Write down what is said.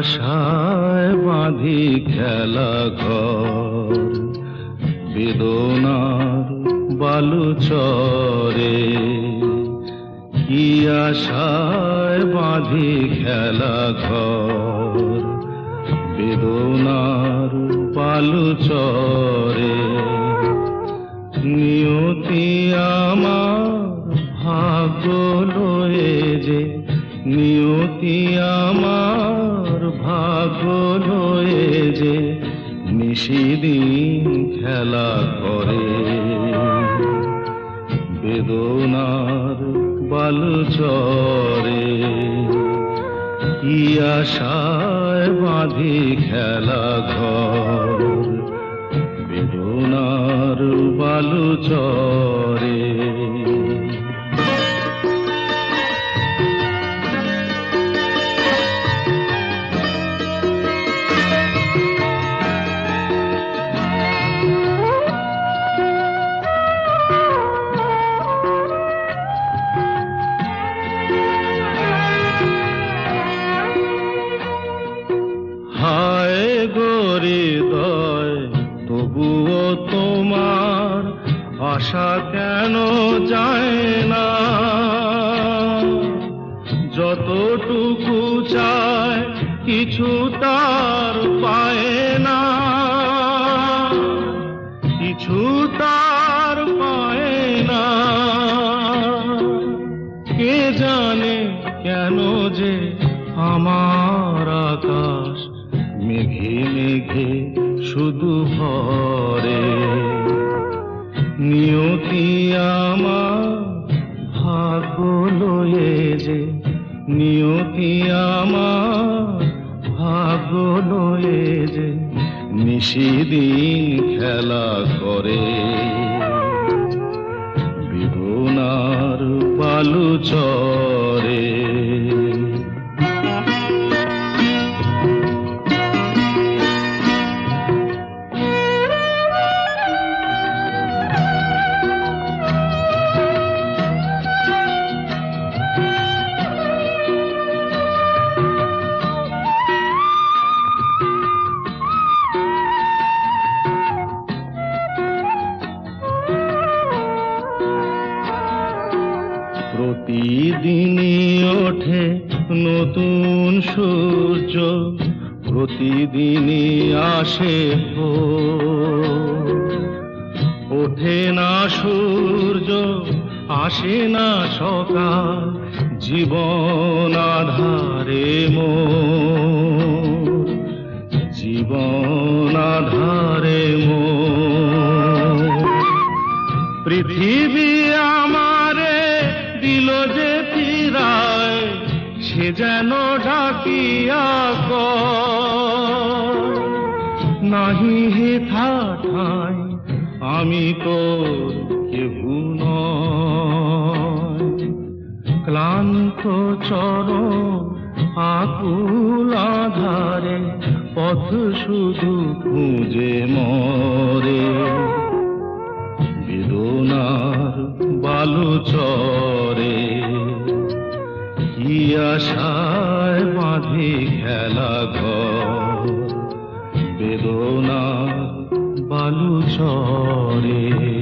আশায় বাঁধি খেলা ঘর। বেদনার বালু চরে। কি আশায় বাঁধি খেলা ঘর। বেদনার বালু চরে। নিয়তি আমার ভাগ্য লয়ে যে, নিয়তি আমার নিশিদিন খেলা করে। বেদনার বালু চরে কি আশায় বাঁধি খেলা ঘর। বেদনার বালু চরে আশা কেন যায় না? যতটুকু চায় কিছু তার পায় না। কিছু তার পায় না। কে জানে কেন যে আমার আকাশ মেঘে মেঘে শুধু ভরে। নিয়তি আমার ভাগ্য যে নিয়তি আমার ভাগ্য যে নিশিদিন খেলা করে। বেদনার পালু চরে প্রতিদিনই ওঠে নতুন সূর্য, প্রতিদিনই আসে। ওঠে না সূর্য, আসে না সকাল, জীবন আধারে মোর জীবন যেন ডাকিয়া কয়, নাহি হে ঠাই আমি তো কেহু নয়। ক্লান্ত চরণ আকুল আধারে পথ শুধু খুঁজে মরে। বেদনার বালু চরে। কি আশায় বাঁধে খেলা ঘর। বেদনা বালু চরে।